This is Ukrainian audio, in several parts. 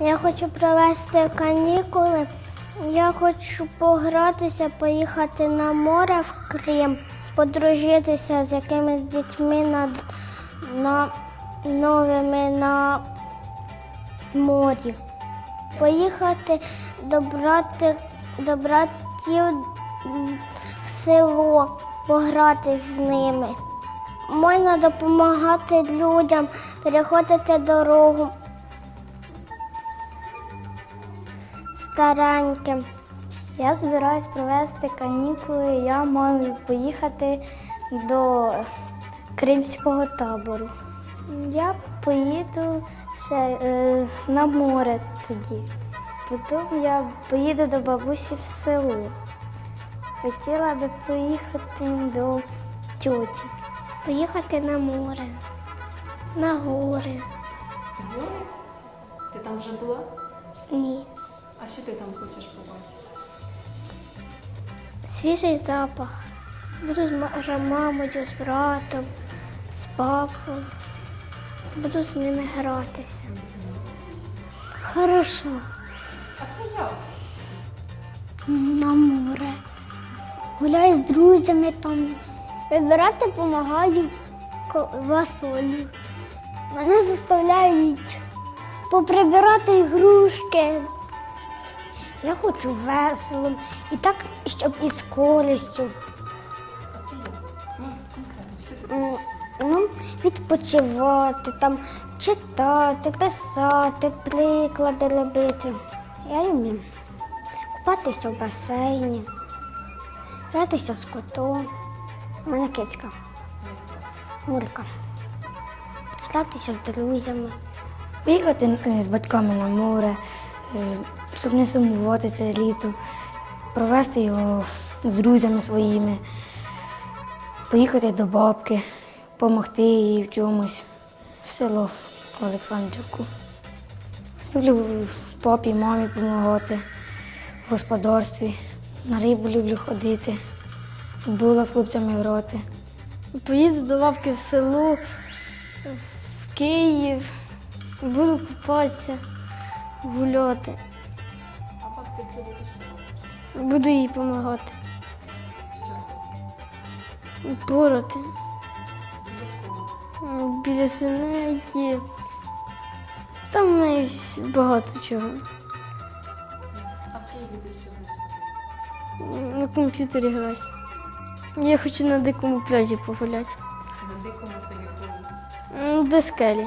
Я хочу провести канікули. Я хочу погратися, поїхати на море в Крим, подружитися з якимись дітьми на, на новими на морі. Поїхати до, брати, до братів в село, пограти з ними. Можна допомагати людям, переходити дорогу стареньким. Я збираюсь провести канікули. Я маю поїхати до кримського табору. Я поїду ще е, на море тоді. Потім я поїду до бабусі в село. Хотіла би поїхати до тьоті. Поїхати на море, на гори. Гори? Ти там вже була? Ні. А що ти там хочеш побачити? Свіжий запах. Буду з ма- мамою, з братом, з папою. Буду з ними гратися. Хорошо. А це я. На море. Гуляю з друзями там. Вибирати допомагаю васолю. Мене заставляють поприбирати ігрушки. Я хочу весело і так, щоб із користю. Ну, відпочивати, там, читати, писати, приклади робити. Я люблю купатися в басейні, гратися з котом. У мене кицька, Мурка. Гратися з друзями. Е, з батьками на море, щоб не сумувати це літо, провести його з друзями своїми, поїхати до бабки, допомогти їй в чомусь в село Олександрівку. Люблю папі, мамі допомагати в господарстві. На рибу люблю ходити, в футбол з хлопцями грати. Поїду до бабки в село, в Київ, буду купатися, гуляти. А бабки в селі ти що робиш? Буду їй допомагати. Кого? Біля синеї. Там в неї багато чого. А в Києві ти що робити? На комп'ютері грати. Я хочу на дикому пляжі погуляти. На дикому це якому? До скелі.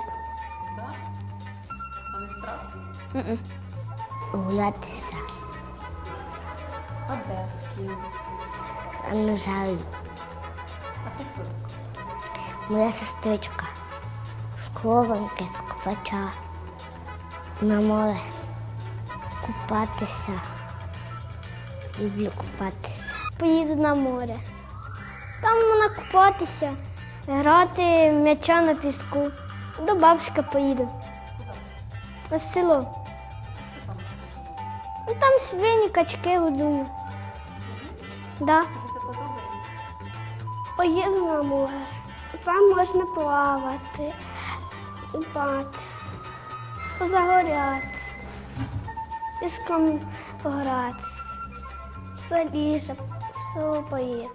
Гулятися А де з ким? Анжелою. А це хто така? Моя сестричка з Клованки, з Квача. На море купатися. Люблю купатися. Поїду на море. Там можна купатися, грати м'яча на піску. До бабушки поїду. В село. Ну, там свині, качки годую. Да. Поїду на море. Там можна плавати, купатися, позагорятися, піском погратися. Все ліже, все поїду.